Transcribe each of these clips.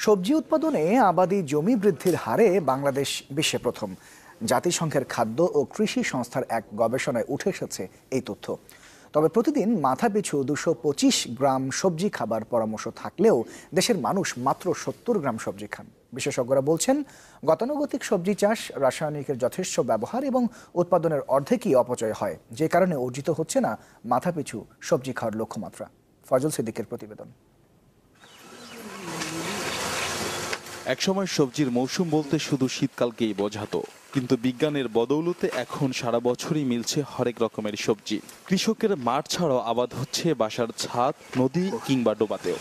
সবজি উৎপাদনে আবাদি জমি বৃদ্ধির হারে বাংলাদেশ বিশ্বে প্রথম। জাতিসংঘের খাদ্য ও কৃষি সংস্থার এক গবেষণায় উঠে এসেছে এই তথ্য। তবে প্রতিদিন মাথাপিছু দুশো পঁচিশ গ্রাম সবজি খাবার পরামর্শ থাকলেও দেশের মানুষ মাত্র সত্তর গ্রাম সবজি খান। বিশেষজ্ঞরা বলছেন, গতানুগতিক সবজি চাষ রাসায়নিকের যথেষ্ট ব্যবহার এবং উৎপাদনের অর্ধেকই অপচয় হয়। যে কারণে অর্জিত হচ্ছে না মাথাপিছু সবজি খাওয়ার লক্ষ্যমাত্রা। ফজল সিদ্দিকের প্রতিবেদন। একসময় সবজির মৌসুম বলতে শুধু শীতকালকেই বোঝাতো, কিন্তু বিজ্ঞানের বদৌলতে এখন সারা বছরই মিলছে হরেক রকমের সবজি। কৃষকের মাঠ ছাড়াও আবাদ হচ্ছে বাসার ছাদ, নদী কিংবা ডোবাতেও।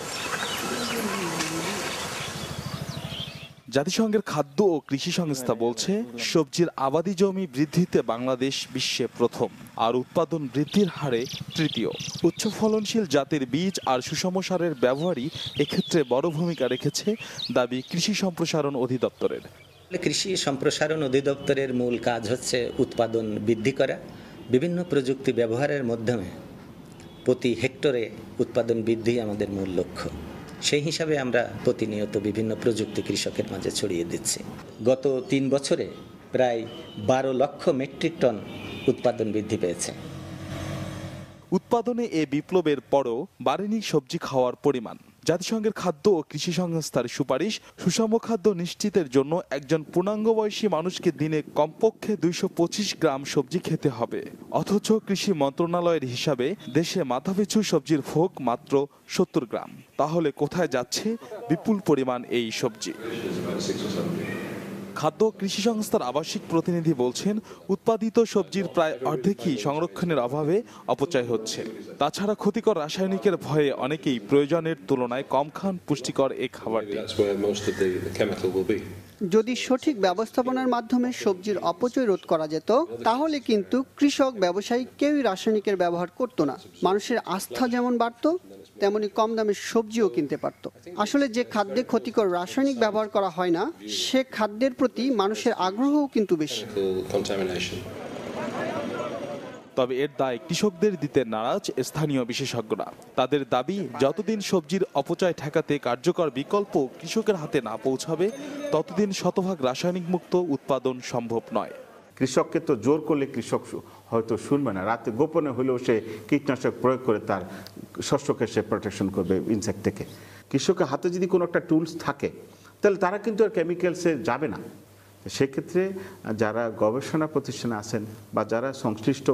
জাতিসংঘের খাদ্য ও কৃষি সংস্থা বলছে, সবজির আবাদি জমি বৃদ্ধিতে বাংলাদেশ বিশ্বে প্রথম, আর উৎপাদন বৃদ্ধির হারে তৃতীয়। উচ্চ ফলনশীল জাতের বীজ আর সুষম সারের ব্যবহারই এক্ষেত্রে বড় ভূমিকা রেখেছে দাবি কৃষি সম্প্রসারণ অধিদপ্তরের। কৃষি সম্প্রসারণ অধিদপ্তরের মূল কাজ হচ্ছে উৎপাদন বৃদ্ধি করা। বিভিন্ন প্রযুক্তি ব্যবহারের মাধ্যমে প্রতি হেক্টরে উৎপাদন বৃদ্ধি আমাদের মূল লক্ষ্য। সেই হিসাবে আমরা প্রতিনিয়ত বিভিন্ন প্রযুক্তি কৃষকের মাঝে ছড়িয়ে দিচ্ছি। গত তিন বছরে প্রায় বারো লক্ষ মেট্রিক টন উৎপাদন বৃদ্ধি পেয়েছে। উৎপাদনে এ বিপ্লবের পরও বাড়েনি সবজি খাওয়ার পরিমাণ। জাতিসংঘের খাদ্য ও কৃষি সংস্থার সুপারিশ সুষম খাদ্য নিশ্চিতের জন্য একজন পূর্ণাঙ্গ বয়সী মানুষকে দিনে কমপক্ষে দুইশো পঁচিশ গ্রাম সবজি খেতে হবে। অথচ কৃষি মন্ত্রণালয়ের হিসাবে দেশে মাথাপিছু সবজির ভোগ মাত্র সত্তর গ্রাম। তাহলে কোথায় যাচ্ছে বিপুল পরিমাণ এই সবজি? খাদ্য কৃষি সংস্থার আবাসিক প্রতিনিধি বলছেন উৎপাদিত সবজির প্রায় অর্ধেকই সংরক্ষণের অভাবে অপচয় হচ্ছে। তাছাড়া ক্ষতিকর রাসায়নিকের ভয়ে অনেকেই প্রয়োজনের তুলনায় কম খান পুষ্টিকর এই খাবারটি. যদি সঠিক ব্যবস্থাপনার মাধ্যমে সবজির অপচয় রোধ করা যেত তাহলে কিন্তু কৃষক ব্যবসায়ী কেউই রাসায়নিকের ব্যবহার করতো না। মানুষের আস্থা যেমন বাড়তো তেমনি কম দামে সবজিও কিনতে পারত। আসলে যে খাদ্যে ক্ষতিকর রাসায়নিক ব্যবহার করা হয় না, সে খাদ্যের প্রতি মানুষের আগ্রহও কিন্তু বেশি। তবে এর দায় কৃষকদের দিতে নারাজ স্থানীয় বিশেষজ্ঞরা। তাদের দাবি, যতদিন সবজির অপচয় ঠেকাতে কার্যকর বিকল্প কৃষকের হাতে না পৌঁছাবে, ততদিন শতভাগ রাসায়নিক মুক্ত উৎপাদন সম্ভব নয়। কৃষককে তো জোর করলে কৃষক হয়তো শুনবে না। রাতে গোপনে হলেও সে কীটনাশক প্রয়োগ করে তার শস্যকে সে প্রোটেকশন করবে ইনসেক্ট থেকে। কৃষকের হাতে যদি কোনো একটা টুলস থাকে, তাহলে তারা কিন্তু আর কেমিক্যালসে যাবে না। সেক্ষেত্রে যারা গবেষণা প্রতিষ্ঠানে আছেন বা যারা সংশ্লিষ্ট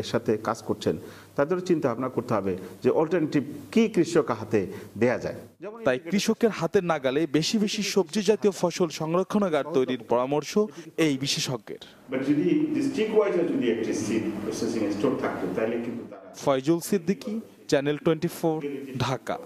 এর সাথে কাজ করছেন তাদেরও চিন্তা ভাবনা করতে হবে যে অল্টারনেটিভ কি কৃষক হাতে দেয়া যায়। তাই কৃষকের হাতের নাগালে বেশি বেশি সবজি জাতীয় ফসল সংরক্ষণাগার তৈরির পরামর্শ এই বিশেষজ্ঞের। বাট যদি ডিস্ট্রিক্ট ওয়াইজ যদি একটি সিড প্রসেসিং স্টোর থাকতো তাহলে কিন্তু তারা ফয়জুল সিদ্দিকী চ্যানেল টোয়েন্টি ঢাকা।